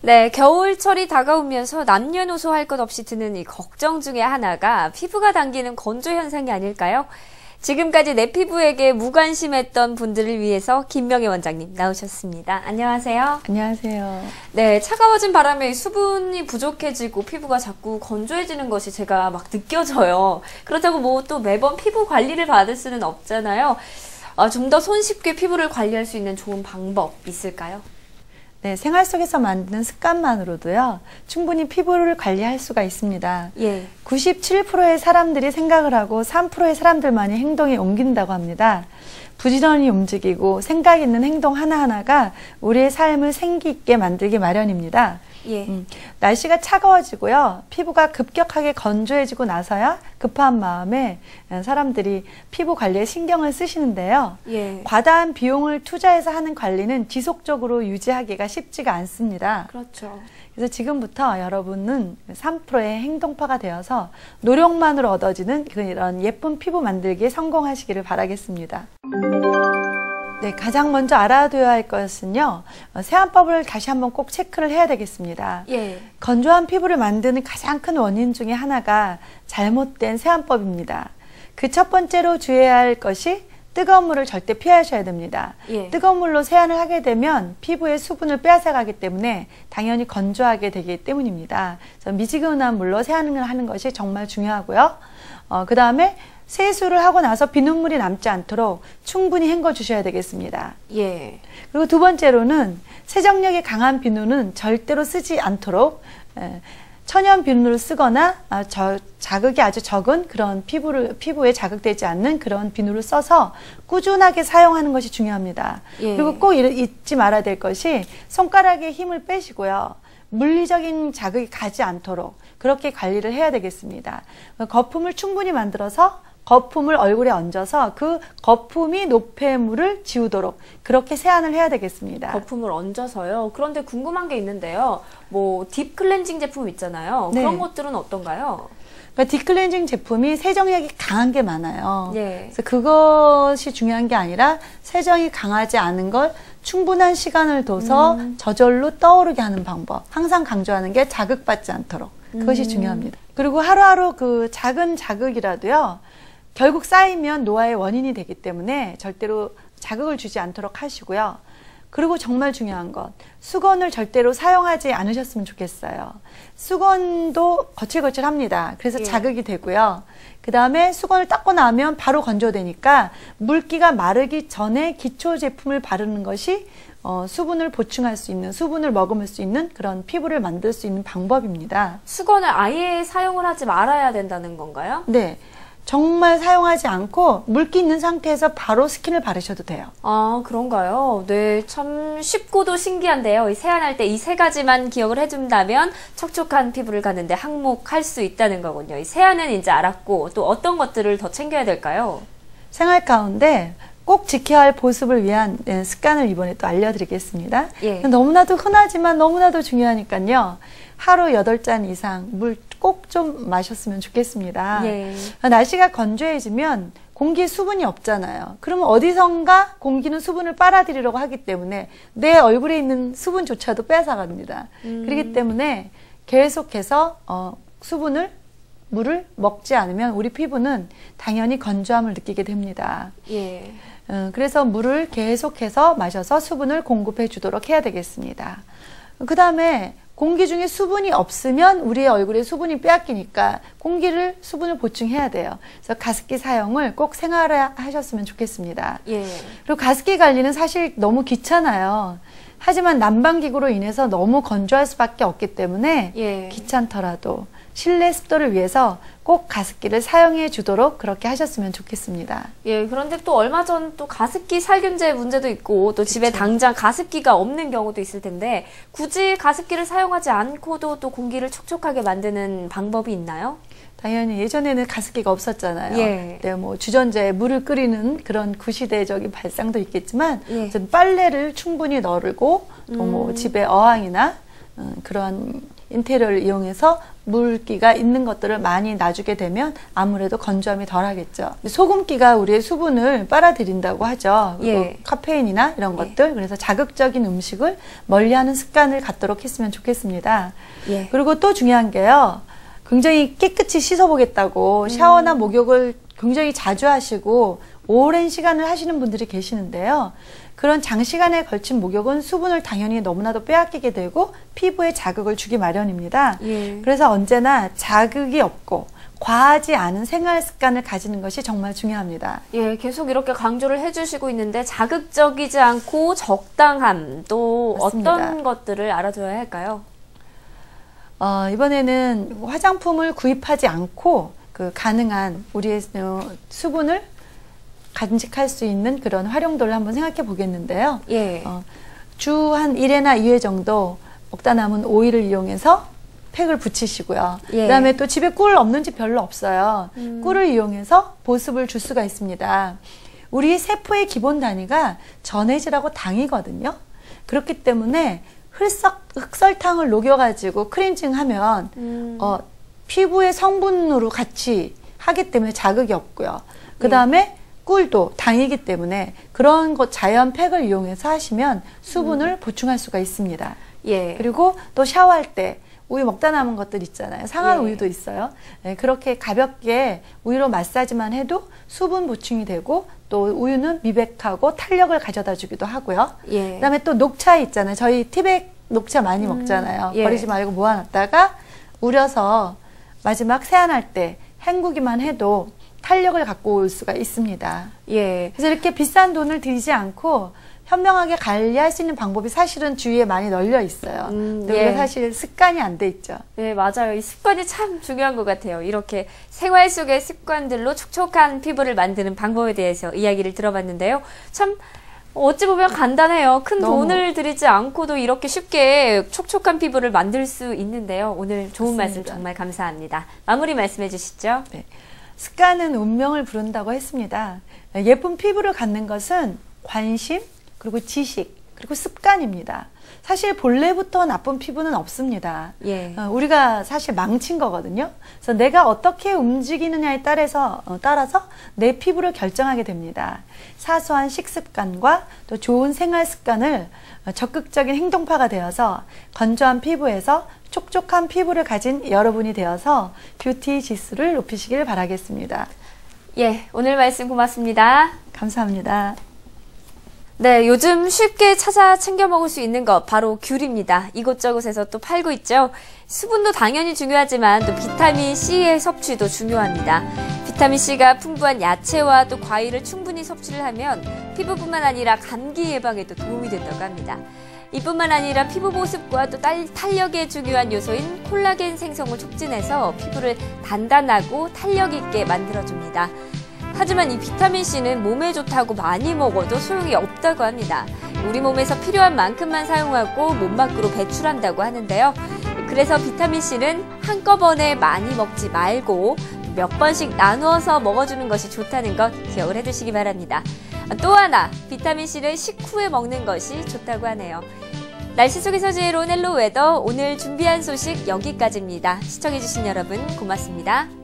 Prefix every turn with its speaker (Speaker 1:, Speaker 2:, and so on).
Speaker 1: 네, 겨울철이 다가오면서 남녀노소 할 것 없이 드는 이 걱정 중에 하나가 피부가 당기는 건조 현상이 아닐까요? 지금까지 내 피부에게 무관심했던 분들을 위해서 김명희 원장님 나오셨습니다. 안녕하세요.
Speaker 2: 안녕하세요.
Speaker 1: 네, 차가워진 바람에 수분이 부족해지고 피부가 자꾸 건조해지는 것이 제가 막 느껴져요. 그렇다고 뭐 또 매번 피부 관리를 받을 수는 없잖아요. 아, 좀더 손쉽게 피부를 관리할 수 있는 좋은 방법 있을까요?
Speaker 2: 네, 생활 속에서 만드는 습관만으로도요, 충분히 피부를 관리할 수가 있습니다.
Speaker 1: 예.
Speaker 2: 97%의 사람들이 생각을 하고 3%의 사람들만이 행동에 옮긴다고 합니다. 부지런히 움직이고 생각 있는 행동 하나하나가 우리의 삶을 생기 있게 만들기 마련입니다.
Speaker 1: 예.
Speaker 2: 음, 날씨가 차가워지고요. 피부가 급격하게 건조해지고 나서야 급한 마음에 사람들이 피부 관리에 신경을 쓰시는데요.
Speaker 1: 예.
Speaker 2: 과다한 비용을 투자해서 하는 관리는 지속적으로 유지하기가 쉽지가 않습니다.
Speaker 1: 그렇죠.
Speaker 2: 그래서 지금부터 여러분은 3%의 행동파가 되어서 노력만으로 얻어지는 그런 예쁜 피부 만들기에 성공하시기를 바라겠습니다. 네, 가장 먼저 알아둬야 할 것은요, 어, 세안법을 다시 한번 꼭 체크를 해야 되겠습니다.
Speaker 1: 예.
Speaker 2: 건조한 피부를 만드는 가장 큰 원인 중에 하나가 잘못된 세안법입니다. 그 첫 번째로 주의해야 할 것이 뜨거운 물을 절대 피하셔야 됩니다.
Speaker 1: 예.
Speaker 2: 뜨거운 물로 세안을 하게 되면 피부의 수분을 빼앗아가기 때문에 당연히 건조하게 되기 때문입니다. 미지근한 물로 세안을 하는 것이 정말 중요하고요. 어, 그 다음에 세수를 하고 나서 비눗물이 남지 않도록 충분히 헹궈 주셔야 되겠습니다.
Speaker 1: 예.
Speaker 2: 그리고 두 번째로는 세정력이 강한 비누는 절대로 쓰지 않도록 에, 천연 비누를 쓰거나 아, 저, 자극이 아주 적은 그런 피부를 피부에 자극되지 않는 그런 비누를 써서 꾸준하게 사용하는 것이 중요합니다.
Speaker 1: 예.
Speaker 2: 그리고 꼭 잊- 잊지 말아야 될 것이 손가락에 힘을 빼시고요. 물리적인 자극이 가지 않도록 그렇게 관리를 해야 되겠습니다. 거품을 충분히 만들어서 거품을 얼굴에 얹어서 그 거품이 노폐물을 지우도록 그렇게 세안을 해야 되겠습니다.
Speaker 1: 거품을 얹어서요. 그런데 궁금한 게 있는데요. 뭐 딥 클렌징 제품 있잖아요.
Speaker 2: 네.
Speaker 1: 그런 것들은 어떤가요?
Speaker 2: 그러니까 디클렌징 제품이 세정력이 강한 게 많아요.
Speaker 1: 예.
Speaker 2: 그래서 그것이 중요한 게 아니라 세정이 강하지 않은 걸 충분한 시간을 둬서
Speaker 1: 음.
Speaker 2: 저절로 떠오르게 하는 방법. 항상 강조하는 게 자극받지 않도록. 그것이
Speaker 1: 음.
Speaker 2: 중요합니다. 그리고 하루하루 그 작은 자극이라도요. 결국 쌓이면 노화의 원인이 되기 때문에 절대로 자극을 주지 않도록 하시고요. 그리고 정말 중요한 것, 수건을 절대로 사용하지 않으셨으면 좋겠어요. 수건도 거칠거칠합니다. 그래서
Speaker 1: 예.
Speaker 2: 자극이 되고요. 그 다음에 수건을 닦고 나면 바로 건조되니까 물기가 마르기 전에 기초 제품을 바르는 것이 어, 수분을 보충할 수 있는, 수분을 머금을 수 있는 그런 피부를 만들 수 있는 방법입니다.
Speaker 1: 수건을 아예 사용을 하지 말아야 된다는 건가요?
Speaker 2: 네. 정말 사용하지 않고 물기 있는 상태에서 바로 스킨을 바르셔도 돼요.
Speaker 1: 아, 그런가요? 네, 참 쉽고도 신기한데요. 이 세안할 때 이 세 가지만 기억을 해준다면 촉촉한 피부를 가는데 항목할 수 있다는 거군요. 이 세안은 이제 알았고 또 어떤 것들을 더 챙겨야 될까요?
Speaker 2: 생활 가운데 꼭 지켜야 할 보습을 위한 예, 습관을 이번에 또 알려드리겠습니다.
Speaker 1: 예.
Speaker 2: 너무나도 흔하지만 너무나도 중요하니까요. 하루 8잔 이상 물 꼭 좀 마셨으면 좋겠습니다.
Speaker 1: 예.
Speaker 2: 날씨가 건조해지면 공기에 수분이 없잖아요. 그러면 어디선가 공기는 수분을 빨아들이려고 하기 때문에 내 얼굴에 있는 수분조차도 뺏어갑니다.
Speaker 1: 음.
Speaker 2: 그렇기 때문에 계속해서 어, 수분을 물을 먹지 않으면 우리 피부는 당연히 건조함을 느끼게 됩니다.
Speaker 1: 예.
Speaker 2: 어, 그래서 물을 계속해서 마셔서 수분을 공급해 주도록 해야 되겠습니다. 그 다음에 공기 중에 수분이 없으면 우리의 얼굴에 수분이 빼앗기니까 공기를 수분을 보충해야 돼요. 그래서 가습기 사용을 꼭 생활하셨으면 좋겠습니다.
Speaker 1: 예.
Speaker 2: 그리고 가습기 관리는 사실 너무 귀찮아요. 하지만 난방기구로 인해서 너무 건조할 수밖에 없기 때문에
Speaker 1: 예.
Speaker 2: 귀찮더라도 실내 습도를 위해서 꼭 가습기를 사용해 주도록 그렇게 하셨으면 좋겠습니다.
Speaker 1: 예, 그런데 또 얼마 전 또 가습기 살균제 문제도 있고 또 집에 당장 가습기가 없는 경우도 있을 텐데 굳이 가습기를 사용하지 않고도 또 공기를 촉촉하게 만드는 방법이 있나요?
Speaker 2: 당연히 예전에는 가습기가 없었잖아요.
Speaker 1: 예.
Speaker 2: 네, 뭐 주전자에 물을 끓이는 그런 구시대적인 발상도 있겠지만
Speaker 1: 예.
Speaker 2: 빨래를 충분히 널고 또뭐
Speaker 1: 음.
Speaker 2: 집에 어항이나 음, 그런 인테리어를 이용해서 물기가 있는 것들을 많이 놔주게 되면 아무래도 건조함이 덜하겠죠. 소금기가 우리의 수분을 빨아들인다고 하죠. 그리고
Speaker 1: 예.
Speaker 2: 카페인이나 이런
Speaker 1: 예.
Speaker 2: 것들 그래서 자극적인 음식을 멀리하는 습관을 갖도록 했으면 좋겠습니다.
Speaker 1: 예.
Speaker 2: 그리고 또 중요한 게요. 굉장히 깨끗이 씻어보겠다고 샤워나 목욕을 굉장히 자주 하시고 오랜 시간을 하시는 분들이 계시는데요. 그런 장시간에 걸친 목욕은 수분을 당연히 너무나도 빼앗기게 되고 피부에 자극을 주기 마련입니다.
Speaker 1: 예.
Speaker 2: 그래서 언제나 자극이 없고 과하지 않은 생활 습관을 가지는 것이 정말 중요합니다.
Speaker 1: 예, 계속 이렇게 강조를 해주시고 있는데 자극적이지 않고 적당함 또
Speaker 2: 맞습니다.
Speaker 1: 어떤 것들을 알아둬야 할까요?
Speaker 2: 어, 이번에는 화장품을 구입하지 않고 그 가능한 우리의 어, 수분을 간직할 수 있는 그런 활용도를 한번 생각해 보겠는데요.
Speaker 1: 예.
Speaker 2: 어, 주한 1회나 2회 정도 먹다 남은 오일을 이용해서 팩을 붙이시고요.
Speaker 1: 예.
Speaker 2: 그다음에 또 집에 꿀 없는 집 별로 없어요.
Speaker 1: 음.
Speaker 2: 꿀을 이용해서 보습을 줄 수가 있습니다. 우리 세포의 기본 단위가 전해질하고 당이거든요. 그렇기 때문에 흑석, 흑설탕을 녹여가지고 크린징하면
Speaker 1: 음.
Speaker 2: 어, 피부의 성분으로 같이 하기 때문에 자극이 없고요. 그 다음에 꿀도 당이기 때문에 그런 것 자연 팩을 이용해서 하시면 수분을 보충할 수가 있습니다.
Speaker 1: 예.
Speaker 2: 그리고 또 샤워할 때 우유 먹다 남은 것들 있잖아요. 상한
Speaker 1: 예.
Speaker 2: 우유도 있어요. 네, 그렇게 가볍게 우유로 마사지만 해도 수분 보충이 되고 또 우유는 미백하고 탄력을 가져다 주기도 하고요.
Speaker 1: 예.
Speaker 2: 그다음에 또 녹차 있잖아요. 저희 티백 녹차 많이 먹잖아요.
Speaker 1: 예.
Speaker 2: 버리지 말고 모아놨다가 우려서 마지막 세안할 때 헹구기만 해도 탄력을 갖고 올 수가 있습니다.
Speaker 1: 예.
Speaker 2: 그래서 이렇게 비싼 돈을 들이지 않고 현명하게 관리할 수 있는 방법이 사실은 주위에 많이 널려 있어요.
Speaker 1: 음, 예.
Speaker 2: 사실 습관이 안 돼 있죠.
Speaker 1: 네, 맞아요. 이 습관이 참 중요한 것 같아요. 이렇게 생활 속의 습관들로 촉촉한 피부를 만드는 방법에 대해서 이야기를 들어봤는데요. 참, 어찌 보면 간단해요. 큰
Speaker 2: 너무.
Speaker 1: 돈을 들이지 않고도 이렇게 쉽게 촉촉한 피부를 만들 수 있는데요. 오늘 좋은 말씀
Speaker 2: 맞습니다.
Speaker 1: 정말 감사합니다. 마무리 말씀해 주시죠.
Speaker 2: 네. 습관은 운명을 부른다고 했습니다. 예쁜 피부를 갖는 것은 관심, 그리고 지식, 그리고 습관입니다. 사실 본래부터 나쁜 피부는 없습니다.
Speaker 1: 예.
Speaker 2: 어, 우리가 사실 망친 거거든요. 그래서 내가 어떻게 움직이느냐에 따라서 어, 따라서 내 피부를 결정하게 됩니다. 사소한 식습관과 또 좋은 생활 습관을 어, 적극적인 행동파가 되어서 건조한 피부에서 촉촉한 피부를 가진 여러분이 되어서 뷰티 지수를 높이시길 바라겠습니다.
Speaker 1: 예, 오늘 말씀 고맙습니다.
Speaker 2: 감사합니다.
Speaker 1: 네, 요즘 쉽게 찾아 챙겨 먹을 수 있는 것 바로 귤입니다. 이곳저곳에서 또 팔고 있죠. 수분도 당연히 중요하지만 또 비타민 C의 섭취도 중요합니다. 비타민 C가 풍부한 야채와 또 과일을 충분히 섭취를 하면 피부뿐만 아니라 감기 예방에도 도움이 된다고 합니다. 이뿐만 아니라 피부 보습과 또 딸- 탄력에 중요한 요소인 콜라겐 생성을 촉진해서 피부를 단단하고 탄력 있게 만들어줍니다. 하지만 이 비타민C는 몸에 좋다고 많이 먹어도 소용이 없다고 합니다. 우리 몸에서 필요한 만큼만 사용하고 몸 밖으로 배출한다고 하는데요. 그래서 비타민C는 한꺼번에 많이 먹지 말고 몇 번씩 나누어서 먹어주는 것이 좋다는 것 기억을 해두시기 바랍니다. 또 하나, 비타민C를 식후에 먹는 것이 좋다고 하네요. 날씨 속에서 지혜로운 헬로 웨더 오늘 준비한 소식 여기까지입니다. 시청해주신 여러분 고맙습니다.